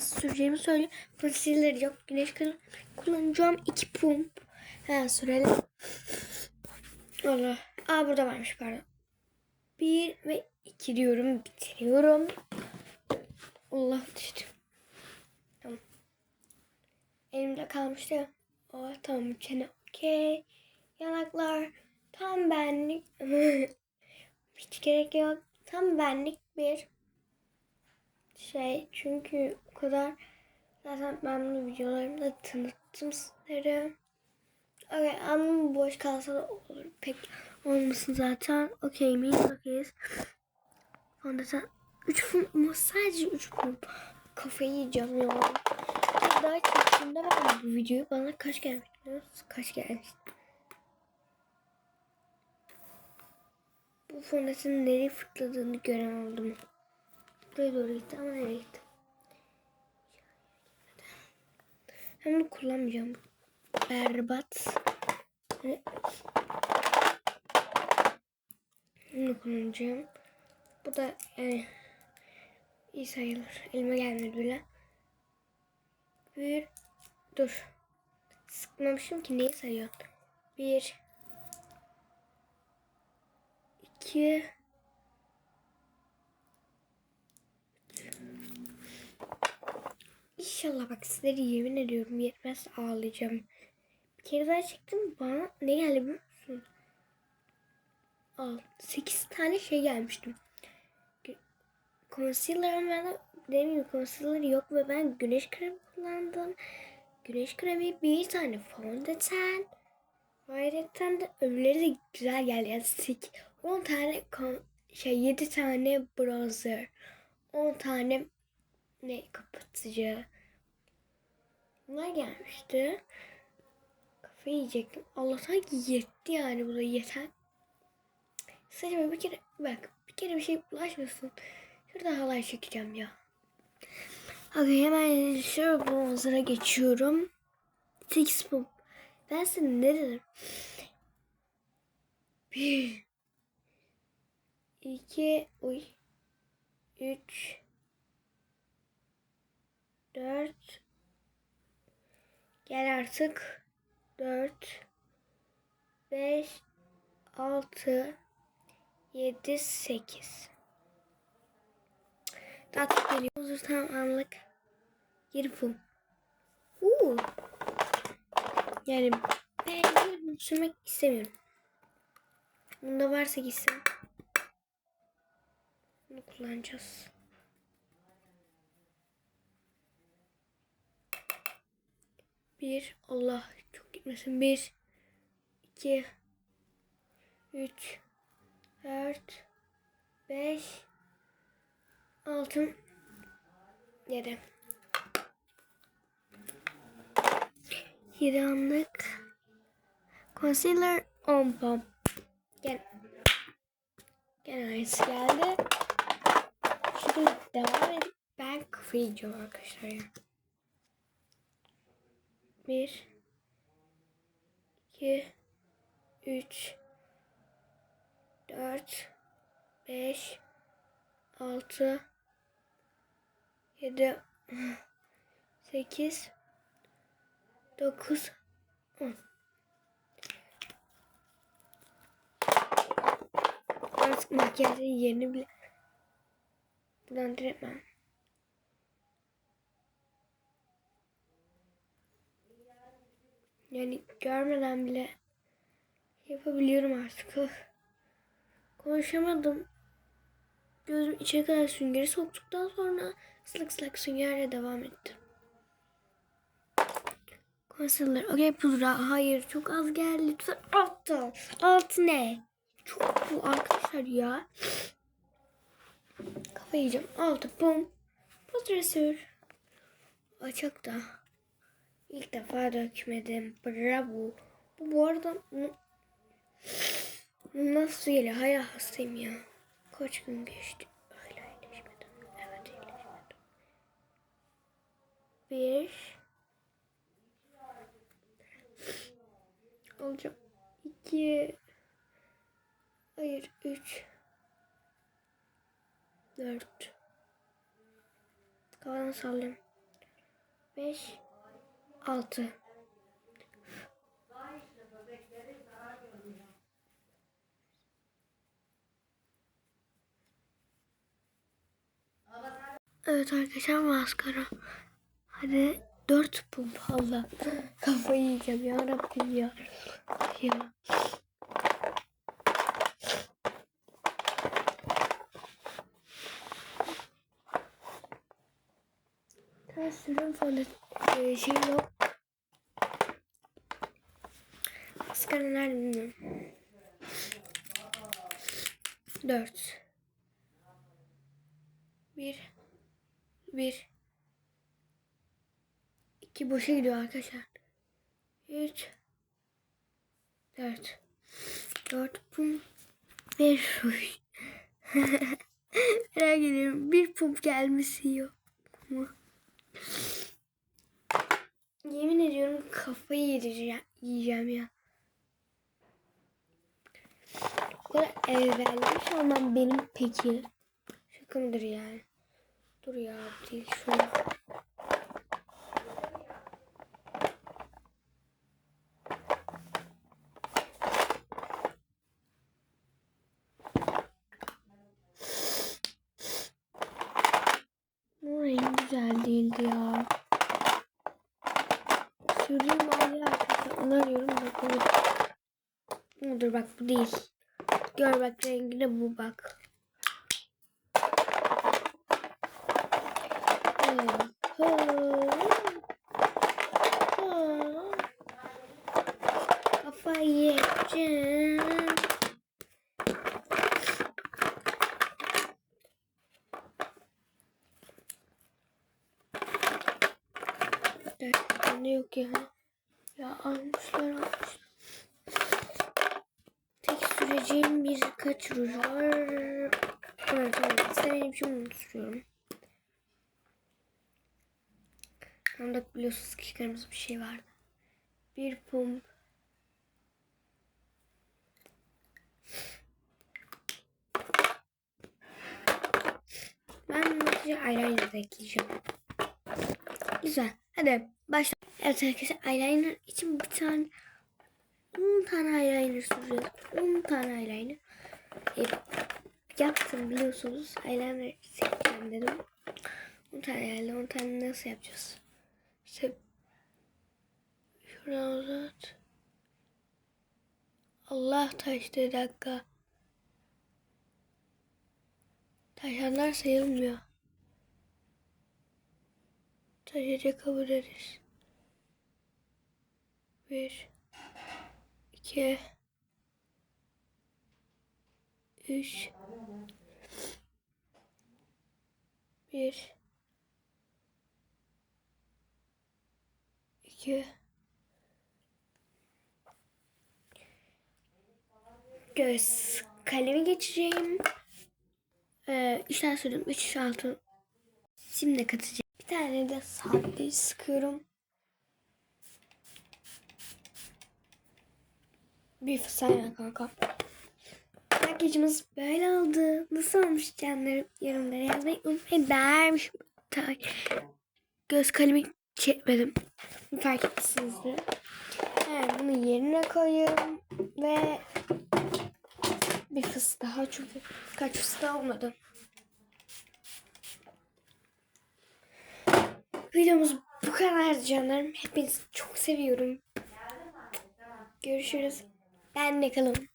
nasıl süreceğimi söyleyeyim. Concealer yok. Güneş kremi kullanacağım. iki pump. Ha sürelim. Allah. Aa burada varmış pardon. Bir ve iki diyorum. Bitiriyorum. Allah düştü. Tamam. Elimde kalmıştı ya. Oh, tamam çene okey. Yanaklar tam benlik. Hiç gerek yok. Tam benlik bir şey. Çünkü kadar zaten ben bunu videolarımda tanıttım sizlere. Okay, ama boş kalsa da olur. Pek olmasın zaten. Okey miyiz? Okeyiz. Fondöten 3 fun ama sadece 3 fun. Kafayı yiyeceğim ya. Daha çektiğimde ben bu videoyu bana kaç gelmiş biliyor musunuz? Kaç gelmiş? Bu fondötenin nereye fırtladığını göremedim. Buraya doğru gitti ama nereye gitti? Hem kullanmayacağım. Berbat. Bunu kullanacağım. Bu da yani iyi sayılır. Elime gelmedi bile. Bir dur. Sıkmamışım ki neyi sayıyorsun? Bir iki İnşallah bak sizlere yemin ediyorum yetmez ağlayacağım. Bir kere daha çektim bana ne geldi biliyor musun? Al 8 tane şey gelmiştim. Concealer ama dediğim gibi concealer yok ve ben güneş kremi kullandım. Güneş kremi bir tane fondöten. Ayrıca de öbürleri de güzel geldi. Yani 8, 10 tane şey 7 tane bronzer. 10 tane ne kapatıcı. Bunlar gelmişti. Kafayı yiyecektim. Allah'tan ki yetti yani bu da yeter. Sadece bir kere bak bir kere bir şey bulaşmasın. Şurada halay çekeceğim ya. Hadi hemen şu bronzer'a geçiyorum. Six pump. Ben sana ne dedim? Bir. iki, Uy. Üç. Dört. Gel artık. Dört. Beş. Altı. 7, 8. Tatlı geliyor. Huzur tam anlık. 20 pum. Uuu. Yani ben bunu sürmek istemiyorum. Bunda varsa gitsin. Bunu kullanacağız. Bir. Allah çok gitmesin. Bir. iki, Üç. 4 5 6 7 7 anlık. Concealer 10 pump gel. Gel aynısı geldi. Şimdi devam edip ben kafayı arkadaşlar ya 1 2 3 4 5 6 7 8 9 10 Artık makyajın yerini bile buradan Yani görmeden bile yapabiliyorum artık. Öf. Konuşamadım. Gözüm içe kadar süngeri soktuktan sonra ıslak ıslak süngerle devam ettim. Concealer. Okey pudra. Hayır çok az geldi. Lütfen altı. Altı ne? Çok bu arkadaşlar ya. Kafa yiyeceğim. Altı pum. Pudra sür. Açık da. İlk defa dökmedim. Bravo. Bu, bu arada Nasıl geliyor? Hala hastayım ya. Kaç gün geçti? Hala iyileşmedim. Evet iyileşmedim. Bir. Olacak. İki. Hayır. Üç. Dört. Kafadan sallıyorum. 5 6 Evet arkadaşlar maskara. Hadi 4 pump Allah. Kafayı yiyeceğim ya Rabbim ya. Ya. Ben sürüm falan e, şey yok. Maskara nerede bilmiyorum. 4 1 1 2 boşa gidiyor arkadaşlar. 3 4 4 pum 5 boş. Merak ediyorum. Bir pump gelmesi yok mu? Yemin ediyorum kafayı yiyeceğim, yiyeceğim ya. Bu kadar evvelmiş olmam benim peki. Şaka mıdır yani? Dur ya değil şu an. Bu renk güzel değildi ya. Sürdüğüm mavi arkadaşlar. Onu arıyorum bu. Dur bak bu değil. Gör bak rengi de bu bak. Kafayı yiyeceğim. De yok yani. Ya almışlar almışlar. Süreceğim birkaç ruj var. Evet evet. İstemediğim için bunu sürüyorum. Onda biliyorsunuz ki kırmızı bir şey vardı. Bir pump. Ben makyajı eyeliner ekleyeceğim. Güzel. Hadi başla. Evet arkadaşlar eyeliner için bir tane 10 tane eyeliner süreceğiz. 10 tane eyeliner. E, yaptım biliyorsunuz. Eyeliner seçeceğim dedim. 10 tane eyeliner 10 tane nasıl yapacağız? İşte şuradan uzat. Allah taştı dakika. Taşanlar sayılmıyor. Taşıcı kabul ederiz. Bir, iki, üç, bir, iki, göz kalemi geçeceğim. Ee, tane sürdüm. Üç altı simle katacağım. Bir tane de sade sıkıyorum. Bir saniye kanka. Makyajımız böyle oldu. Nasıl olmuş canlarım? Yorumlara yazmayı unutmayın. Dermiş. Göz kalemi çekmedim. Fark etmişsinizdir. Evet, bunu yerine koyuyorum. Ve bir fıs daha çünkü kaç fıs daha olmadı. Videomuz bu kadar canlarım. Hepinizi çok seviyorum. Görüşürüz. Ben de kalın.